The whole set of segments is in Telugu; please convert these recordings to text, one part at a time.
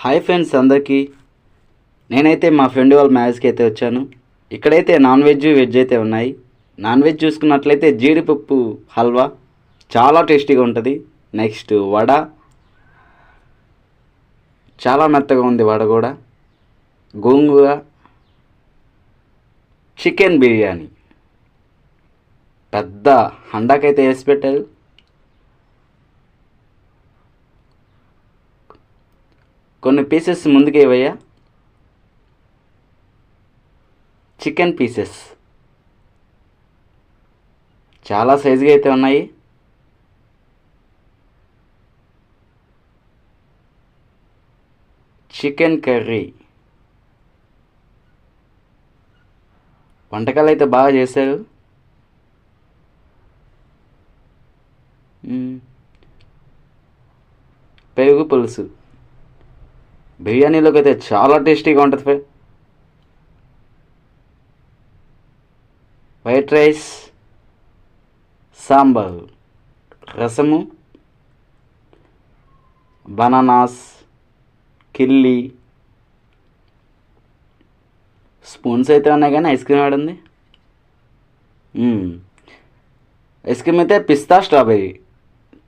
హాయ్ ఫ్రెండ్స్ అందరికీ. నేనైతే మా ఫ్రెండ్ వాళ్ళ మ్యారేజ్కి అయితే వచ్చాను. ఇక్కడైతే నాన్ వెజ్ వెజ్ అయితే ఉన్నాయి. నాన్ వెజ్ చూసుకున్నట్లయితే జీడిపప్పు హల్వా చాలా టేస్టీగా ఉంటుంది. నెక్స్ట్ వడ. చాలా మెత్తగా ఉంది వడ కూడా. గోంగూర. చికెన్ బిర్యానీ. పెద్ద హండాకైతే వేసి పెట్టారు. కొన్ని పీసెస్ ముందుకు ఇవ్వయ్యా. చికెన్ పీసెస్ చాలా సైజుగా అయితే ఉన్నాయి. చికెన్ కర్రీ వంటకాలు అయితే బాగా చేశారు. పెరుగు పులుసు. బిర్యానీలోకి అయితే చాలా టేస్టీగా ఉంటుంది ఫై. వైట్ రైస్ సాంబార్ రసము బనానాస్ కిల్లి స్పూన్స్ అయితే ఉన్నాయి కానీ ఐస్ క్రీమ్ ఆడుంది. ఐస్ క్రీమ్ అయితే పిస్తా స్ట్రాబెర్రీ.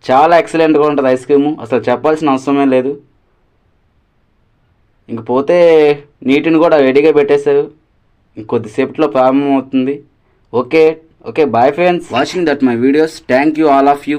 చాలా ఎక్సలెంట్గా ఉంటుంది ఐస్ క్రీము. అసలు చెప్పాల్సిన అవసరమే లేదు. ఇంక పోతే నీటిని కూడా రెడీగా పెట్టేశారు. ఇంకొద్దిసేపట్లో ప్రారంభం అవుతుంది okay okay bye friends. Watching that my videos thank you all of you